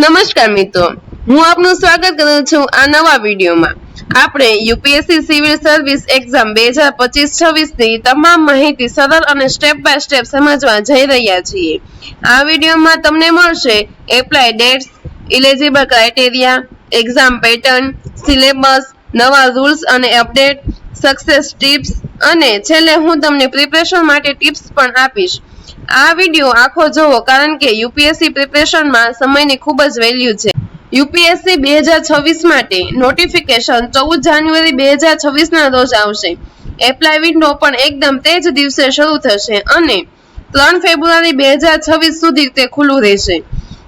નમસ્કાર મિત્રો. હું આપનું સ્વાગત કરું છું આ નવા વિડીયોમાં. આપણે યુપીએસસી સિવિલ સર્વિસ એક્ઝામ બે હજાર પચીસ છવ્વીસની તમામ માહિતી સરળ અને સ્ટેપ બાય સ્ટેપ સમજવા જઈ રહ્યા છીએ. આ વિડીયોમાં તમને મળશે apply dates eligible criteria, exam pattern, syllabus, નવા રૂલ્સ અને અપડેટ સક્સેસ ટિપ્સ અને છેલ્લે હું તમને પ્રિપરેશન માટે ટિપ્સ પણ આપીશ. આ વીડિયો આખો જોવો કારણ કે યુપીએસસી પ્રિપરેશનમાં સમયની ખૂબ જ વેલ્યુ છે. યુપીએસસી બે હજાર છવ્વીસ માટે નોટિફિકેશન ચૌદ જાન્યુઆરી બે હજાર છવ્વીસના રોજ આવશે. એપ્લાય વિન્ડો પણ એકદમ તે જ દિવસે શરૂ થશે અને ત્રણ ફેબ્રુઆરી બે હજાર છવ્વીસ સુધી તે ખુલ્લું રહેશે.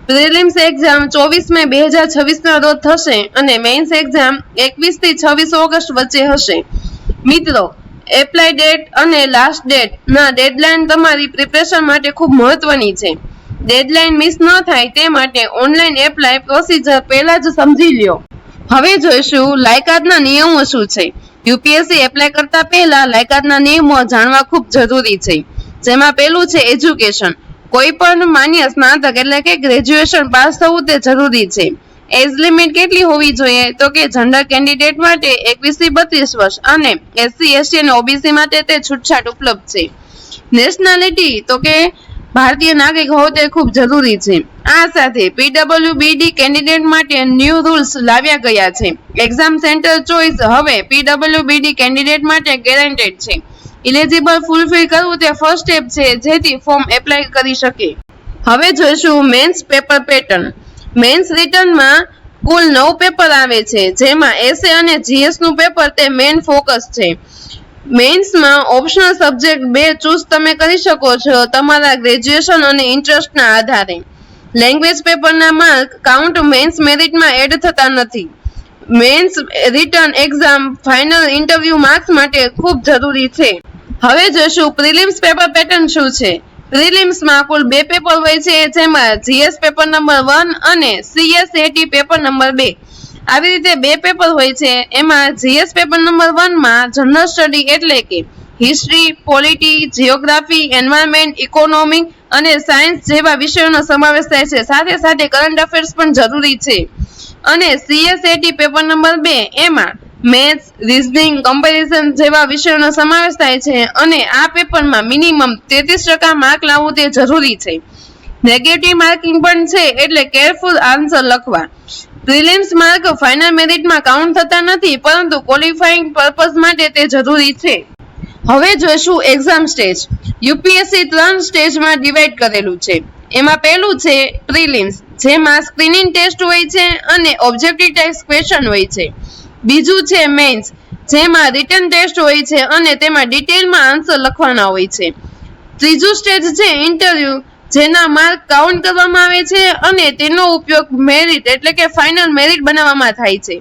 પ્રિલિમ્સ એક્ઝામ ચોવીસ મે બે હજાર છવ્વીસના રોજ થશે અને મેઇન્સ એક્ઝામ એકવીસથી છવ્વીસ ઓગસ્ટ વચ્ચે હશે. મિત્રો એપ્લાય ડેટ અને લાસ્ટ ડેટ ના ડેડલાઇન તમારી પ્રિપરેશન માટે ખૂબ મહત્વની છે. ડેડલાઇન મિસ ન થાય તે માટે ઓનલાઈન એપ્લાય પ્રોસીજર પહેલા જ સમજી લ્યો. હવે જોઈશું લાયકાતના નિયમો શું છે. યુપીએસસી એપ્લાય કરતા પહેલા લાયકાતના નિયમો જાણવા ખૂબ જરૂરી છે. જેમાં પહેલું છે એજ્યુકેશન કોઈ પણ માન્ય સ્નાતક એટલે કે ગ્રેજ્યુએશન પાસ થવું તે જરૂરી છે. એજ લિમિટ કેટલી હોવી જોઈએ? તો કે જનરલ કેન્ડિડેટ માટે એકવીસથી બત્રીસ વર્ષ અને એસસી એસટી અને ઓબીસી માટે તે છૂટછાટ ઉપલબ્ધ છે. નેશનાલિટી તો કે ભારતીય નાગરિક હોવો તે ખૂબ જરૂરી છે. આ સાથે પીડબ્લ્યુબીડી કેન્ડિડેટ માટે ન્યૂ રૂલ્સ લાવ્યા ગયા છે. એક્ઝામ સેન્ટર ચોઇસ હવે પીડબ્લ્યુબીડી કેન્ડિડેટ માટે ગેરંટેડ છે. ઇલિજિબલ ફૂલફિલ કરવું તે ફર્સ્ટ સ્ટેપ છે, જેથી ફોર્મ એપ્લાય કરી શકે. હવે જોઈશું મેન્સ પેપર પેટર્ન મેન્સ રિટર્નમાં કુલ નવ પેપર આવે છે, જેમાં એસે અને જીએસનું પેપર તે મેઇન ફોકસ છે. મેઇન્સમાં ઓપ્શનલ સબ્જેક્ટ બે ચૂઝ તમે કરી શકો છો, તમારા ગ્રેજ્યુએશન અને ઇન્ટરેસ્ટના આધારે. લેંગ્વેજ પેપરના માર્ક કાઉન્ટ મેન્સ મેરિટમાં એડ થતા નથી. Mains written exam final interview marks માટે ખૂબ જરૂરી છે. હવે જોશું પ્રિલિમ્સ પેપર પેટર્ન શું છે. પ્રિલિમ્સમાં કુલ બે પેપર હોય છે, જેમાં જીએસ પેપર નંબર વન અને સીએસએટી પેપર નંબર બે. આવી રીતે બે પેપર હોય છે, એમાં જીએસ પેપર નંબર વનમાં જનરલ સ્ટડી એટલે કે history polity geography environment economic અને સાયન્સ જેવા વિષયોનો સમાવેશ થાય છે. સાથે સાથે કરંટ અફેર્સ પણ જરૂરી છે. અને સીએસએટી પેપર નંબર બે, એમાં મેથ્સ, રિઝનિંગ, કમ્પેરિઝન જેવા વિષયોનો સમાવેશ થાય છે અને આ પેપરમાં મિનિમમ તેત્રીસ ટકા માર્ક લાવવું તે જરૂરી છે. નેગેટિવ માર્કિંગ પણ છે એટલે કેરફુલ આન્સર લખવા. પ્રિલિમ્સ માર્ક ફાઇનલ મેરિટમાં કાઉન્ટ થતા નથી, પરંતુ ક્વોલિફાઈંગ પર્પઝ માટે તે જરૂરી છે. હવે જોઈશું એક્ઝામ સ્ટેજ યુપીએસસી ત્રણ સ્ટેજમાં ડિવાઈડ કરેલું છે. એમાં પહેલું છે પ્રિલિમ્સ જેમાં સ્ક્રીનિંગ ટેસ્ટ હોય છે અને ઓબ્જેક્ટિવ ટાઈપ ક્વેશ્ચન હોય છે. બીજું છે મેન્સ જેમાં રિટર્ન ટેસ્ટ હોય છે અને તેમાં ડિટેલમાં આન્સર લખવાના હોય છે. ત્રીજું સ્ટેજ છે ઇન્ટરવ્યૂ જેના માર્ક કાઉન્ટ કરવામાં આવે છે અને તેનો ઉપયોગ મેરિટ એટલે કે ફાઇનલ મેરિટ બનાવવામાં થાય છે.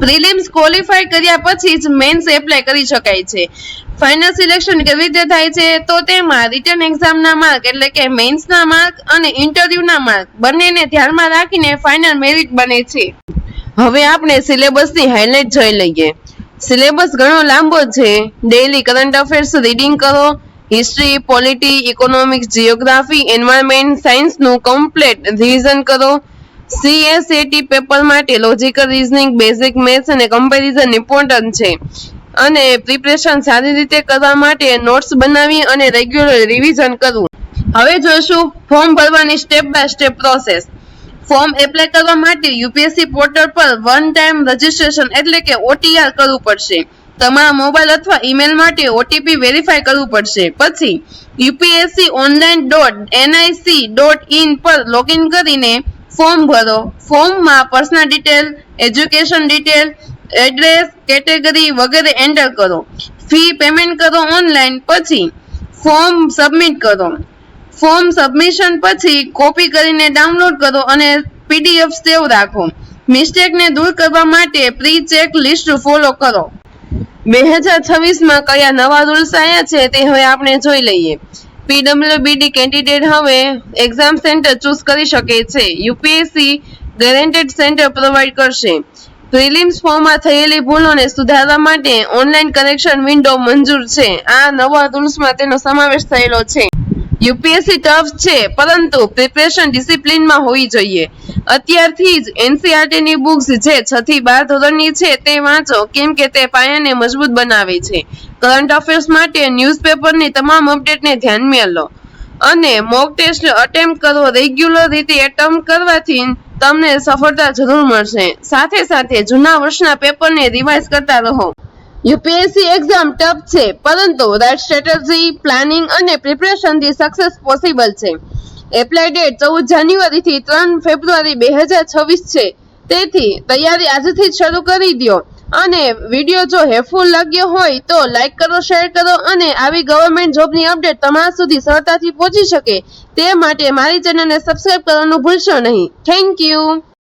પ્રિલિમ્સ ક્વોલિફાય કર્યા પછી જ મેન્સ એપ્લાય કરી શકાય છે. ફાઇનલ સિલેક્શન કેવી રીતે થાય છે? તો તેમાં રિટન એક્ઝામના માર્ક એટલે કે મેન્સના માર્ક અને ઇન્ટરવ્યૂના માર્ક બંનેને ધ્યાનમાં રાખીને ફાઇનલ મેરિટ બને છે. હવે આપણે સિલેબસની હાઇલાઇટ જોઈ લઈએ. સિલેબસ ઘણો લાંબો છે. ડેઇલી કરંટ અફેર્સ રીડિંગ કરો. History polity economics geography environment સાયન્સનું complete revision કરો. સીએસએટી પેપર માટે લોજિકલ રિઝનિંગ બેઝિક મેથ્સ અને કમ્પેરિઝન ઇમ્પોર્ટન્ટ છે. અને પ્રિપરેશન સારી રીતે કરવા માટે નોટ્સ બનાવી અને રેગ્યુલર રિવિઝન કરવું. હવે જોઈશું ફોર્મ ભરવાની step by step process form apply કરવા માટે યુપીએસસી પોર્ટલ પર વન ટાઈમ રજીસ્ટ્રેશન એટલે કે ઓટીઆર કરવું પડશે. તમારા મોબાઈલ અથવા ઈમેલ માટે ઓટીપી વેરીફાઈ કરવું પડશે. પછી, UPSC online dot NIC dot in પર લોગિન કરીને ફોર્મ ભરો. ફોર્મમાં personal detail, education detail, address, category વગેરે એન્ટર કરો. ફી પેમેન્ટ કરો ઓનલાઈન. પછી, ફોર્મ સબમિટ કરો. ફોર્મ સબમિશન પછી કોપી કરીને ડાઉનલોડ કરો અને પીડીએફ સેવ રાખો. મિસ્ટેકને દૂર કરવા માટે પ્રી ચેક લિસ્ટ ફોલો કરો. બે હજાર છવ્વીસમાં કયા નવા રૂલ્સ આવ્યા છે તે હવે આપણે જોઈ લઈએ. પીડબ્લ્યુબીડી કેન્ડિડેટ હવે એક્ઝામ સેન્ટર ચૂઝ કરી શકે છે. યુપીએસસી ગેરેન્ટેડ સેન્ટર પ્રોવાઈડ કરશે. પ્રિલિમ્સ ફોર્મમાં થયેલી ભૂલોને સુધારવા માટે ઓનલાઈન કરેક્શન વિન્ડો મંજૂર છે. આ નવા રૂલ્સમાં તેનો સમાવેશ થયેલો છે. યુપીએસસી ટફ છે, પરંતુ પ્રિપરેશન ડિસિપ્લિનમાં હોવી જોઈએ. અત્યારથી જ એનસીઆરટીની બુક્સ જે છથી બાર ધોરણની છે તે વાંચો, કેમ કે તે પાયાને મજબૂત બનાવે છે. કરંટ અફેર્સ માટે ન્યૂઝપેપરની તમામ અપડેટને ધ્યાનમાં લો. અને મોક ટેસ્ટ અટેમ્પ કરવો રેગ્યુલર રીતે એટેમ્પ કરવાથી તમને સફળતા જરૂર મળશે. સાથે સાથે જૂના વર્ષના પેપરને રિવાઇઝ કરતા રહો. યુપીએસસી એક્ઝામ ટફ છે, પરંતુ રાઇટ સ્ટ્રેટર્જી પ્લાનિંગ અને પ્રિપરેશનથી સક્સેસ પોસિબલ છે. એપ્લાય ડેટ ચૌદ જાન્યુઆરીથી ત્રણ ફેબ્રુઆરી બે હજાર છવ્વીસ છે. તેથી તૈયારી આજથી જ શરૂ કરી દો અને વીડિયો જો હેલ્પફુલ લાગ્યો હોય તો લાઇક કરો શેર કરો અને આવી ગવર્મેન્ટ જોબની અપડેટ તમારા સુધી સરળતાથી પહોંચી શકે. તે માટે મારી ચેનલને સબસ્ક્રાઇબ કરવાનું ભૂલશો નહીં. Thank you